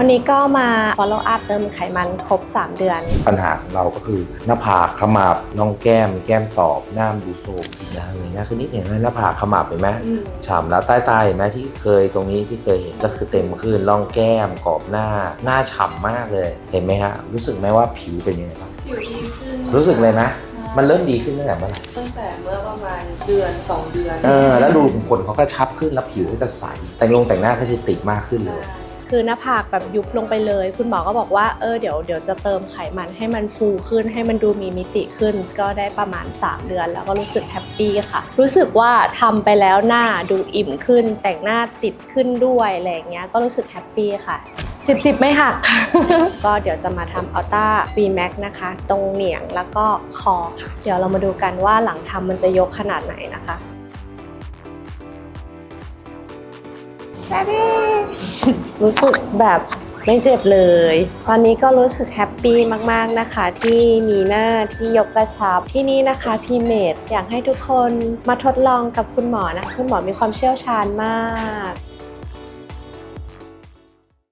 วันนี้ก็มา follow up เติมไขมันครบ 3 เดือน ปัญหาของเราก็คือหน้าผากขมับน่องแก้ม แก้มตอบหน้ามันดูโทรมอีกอย่างเลยนะคือนี่เห็นไหมหน้าผากขมับเห็นไหมฉ่ำแล้วใต้ตาเห็นไหมที่เคยตรงนี้ที่เคยเห็นก็คือเต็มขึ้นร่องแก้มกรอบหน้า หน้าฉ่ำมากเลย เห็นไหมฮะรู้สึกไหมว่าผิวเป็นยังไงบ้างผิวดีขึ้นรู้สึกเลยนะใช่มันเริ่มดีขึ้นตั้งแต่เมื่อไหร่ตั้งแต่เมื่อประมาณเดือน 2 เดือนเออแล้วดูขุมขนเขาก็ชับขึ้นแล้วผิวก็จะใส แต่งลงแต่งหน้าก็จะติดมากขึ้นเลใช่ย คือหน้าผากแบบยุบลงไปเลย คุณหมอก็บอกว่าเออเดี๋ยวเดี๋ยวจะเติมไขมันให้มันฟูขึ้น ให้มันดูมีมิติขึ้น ก็ได้ประมาณ 3 เดือน แล้วก็รู้สึกแฮปปี้ค่ะ รู้สึกว่าทำไปแล้วหน้าดูอิ่มขึ้น แต่งหน้าติดขึ้นด้วยอะไรอย่างเงี้ยก็รู้สึกแฮปปี้ค่ะสิบสิบไม่หัก ก็เดี๋ยวจะมาทำอัลต้า B Max นะคะ ตรงเหนียงแล้วก็คอค่ะ เดี๋ยวเรามาดูกันว่าหลังทำมันจะยกขนาดไหนนะคะ รู้สึกแบบไม่เจ็บเลย ตอนนี้ก็รู้สึกแฮปปี้มากๆนะคะ ที่มีหน้าที่ยกกระชับที่นี่นะคะพีเมดอยากให้ทุกคนมาทดลองกับคุณหมอนะ คุณหมอมีความเชี่ยวชาญมาก